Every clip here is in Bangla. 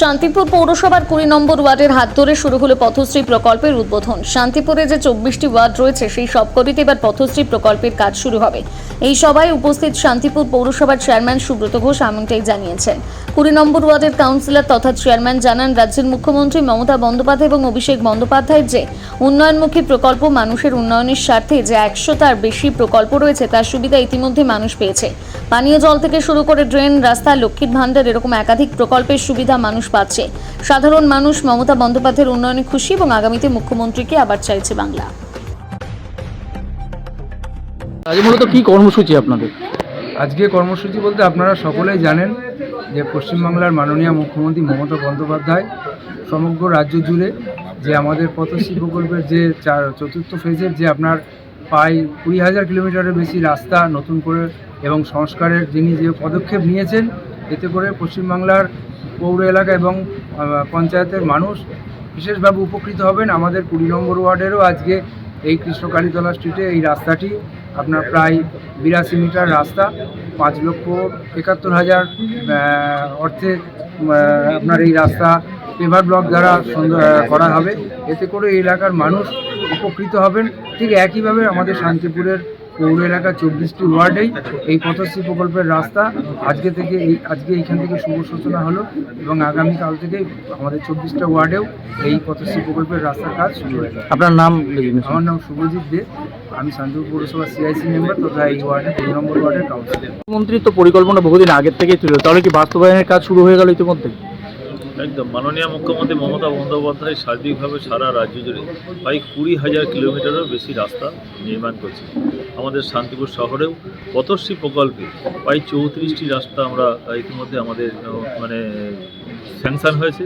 শান্তিপুর পৌরসভার কুড়ি নম্বর ওয়ার্ডের হাত ধরে শুরু হলো পথশ্রী প্রকল্পের উদ্বোধন। শান্তিপুরে যে চব্বিশটি ওয়ার্ড রয়েছে, সেই সবকটিতে এবার পথশ্রী প্রকল্পের কাজ শুরু হবে। এই সভায় উপস্থিত শান্তিপুর পৌরসভার চেয়ারম্যান সুব্রত ঘোষ এমনটাই জানিয়েছেন। কুড়ি নম্বর ওয়ার্ডের কাউন্সিলর তথা চেয়ারম্যান জানান রাজ্যের মুখ্যমন্ত্রী মমতা বন্দ্যোপাধ্যায় এবং অভিষেক বন্দ্যোপাধ্যায়ের যে উন্নয়নমুখী প্রকল্প মানুষের উন্নয়নের স্বার্থে যে একশো তার বেশি প্রকল্প রয়েছে তার সুবিধা ইতিমধ্যে মানুষ পেয়েছে। পানীয় জল থেকে শুরু করে ড্রেন রাস্তা লক্ষ্মীর ভাণ্ডার এরকম একাধিক প্রকল্পের সুবিধা মানুষ পাচ্ছে। সাধারণ মানুষ মমতা বন্দ্যোপাধ্যায়ের উন্নয়নে খুশি এবং আগামীতে মুখ্যমন্ত্রীকে আবার চাইছে বাংলা। আজ মূলত কি কর্মসূচি আপনাদের? আজকে কর্মসূচি বলতে আপনারা সকলেই জানেন যে পশ্চিমবাংলার মাননীয় মুখ্যমন্ত্রী মমতা বন্দ্যোপাধ্যায় সমগ্র রাজ্য জুড়ে যে আমাদের পথশ্রী প্রকল্পের যে চার, চতুর্থ ফেজের যে আপনার প্রায় কুড়ি হাজার কিলোমিটারের বেশি রাস্তা নতুন করে এবং সংস্কারের যিনি যে পদক্ষেপ নিয়েছেন, এতে করে পশ্চিমবাংলার পৌর এলাকা এবং পঞ্চায়েতের মানুষ বিশেষভাবে উপকৃত হবেন। আমাদের কুড়ি নম্বর ওয়ার্ডেরও আজকে এই কৃষ্ণকালীতলা স্ট্রিটে এই রাস্তাটি আপনার প্রায় বিরাশি মিটার রাস্তা। পাঁচ লক্ষ একাত্তর হাজার অর্থে আপনার এই রাস্তা পেভার ব্লক দ্বারা করা হবে। এতে করে এলাকার মানুষ উপকৃত হবেন। ঠিক একইভাবে আমাদের শান্তিপুরের পৌর এলাকার চব্বিশটি ওয়ার্ডেই এই পথশ্রী প্রকল্পের রাস্তা আজকে থেকে এই আজকে এইখান থেকে শুভ সূচনা হলো এবং আগামীকাল থেকে আমাদের চব্বিশটা ওয়ার্ডেও এই পথশ্রী প্রকল্পের রাস্তার কাজ শুরু হয়ে যাবে। আপনার নাম। আমার নাম শুভজিৎ দে। আমি শান্তিপুর পৌরসভা সিআইসি মেম্বার তথা এই ওয়ার্ডের তিন নম্বর ওয়ার্ডের কাউন্সিলর মুখ্যমন্ত্রীর তো পরিকল্পনা বহুদিন আগের থেকেই ছিল তাহলে কি বাস্তবায়নের কাজ শুরু হয়ে গেল ইতিমধ্যে? একদম। মাননীয় মুখ্যমন্ত্রী মমতা বন্দ্যোপাধ্যায় সার্বিকভাবে সারা রাজ্য জুড়ে প্রায় কুড়ি হাজার কিলোমিটারেরও বেশি রাস্তা নির্মাণ করছে। আমাদের শান্তিপুর শহরেও পথশ্রী প্রকল্পে প্রায় চৌত্রিশটি রাস্তা আমরা ইতিমধ্যে আমাদের মানে স্যাংশন হয়েছে।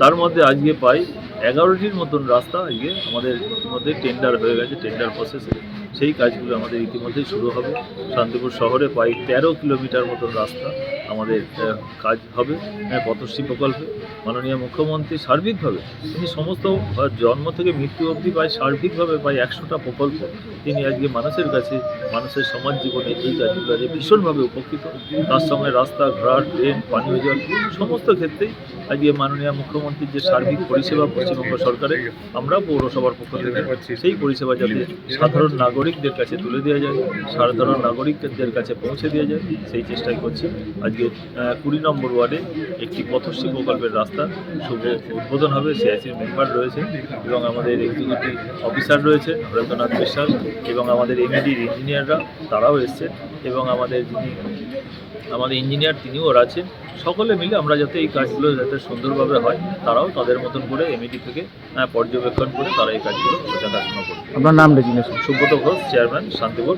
তার মধ্যে আজকে প্রায় এগারোটির মতন রাস্তা আজকে আমাদের ইতিমধ্যে টেন্ডার হয়ে গেছে টেন্ডার প্রসেসে সেই কাজগুলো আমাদের ইতিমধ্যেই শুরু হবে। শান্তিপুর শহরে প্রায় তেরো কিলোমিটার মতন রাস্তা আমাদের কাজ হবে হ্যাঁ, পথশ্রী প্রকল্পে। মাননীয় মুখ্যমন্ত্রী সার্বিকভাবে তিনি সমস্ত জন্ম থেকে মৃত্যু অবধি প্রায় সার্বিকভাবে প্রায় একশোটা প্রকল্প তিনি আজকে মানুষের কাছে মানুষের সমাজ জীবনে এই কাজগুলো যে ভীষণভাবে উপকৃত। তার সঙ্গে রাস্তা ঘাট ট্রেন পানীয় জল সমস্ত ক্ষেত্রেই আজকে মাননীয় মুখ্যমন্ত্রীর যে সার্বিক পরিষেবা পশ্চিমবঙ্গ সরকারের আমরা পৌরসভার পক্ষ থেকে সেই পরিষেবা যাতে সাধারণ নাগরিকদের কাছে তুলে দেওয়া যায়, সাধারণ নাগরিকদের কাছে পৌঁছে দেওয়া যায়, সেই চেষ্টাই করছি। আজকে কুড়ি নম্বর ওয়ার্ডে একটি পথশ্রী প্রকল্পের রাস্তা শুভ উদ্বোধন হবে, সিআইসির মেম্বার রয়েছে এবং আমাদের এক্সিকিউটিভ অফিসার রয়েছে নরেন্দ্রনাথ বিশ্বাস এবং আমাদের এমএডির ইঞ্জিনিয়াররা তারাও এসছেন এবং আমাদের যিনি, আমাদের ইঞ্জিনিয়ার তিনিও আছেন। সকলে মিলে আমরা যাতে এই কাজগুলো যাতে সুন্দরভাবে হয় তারাও তাদের মতন করে এমইডি থেকে পর্যবেক্ষণ করে তারা এই কাজগুলো দেখাশোনা করবে আপনার নাম ডেজিনেশন সুব্রত ঘোষ চেয়ারম্যান শান্তিপুর।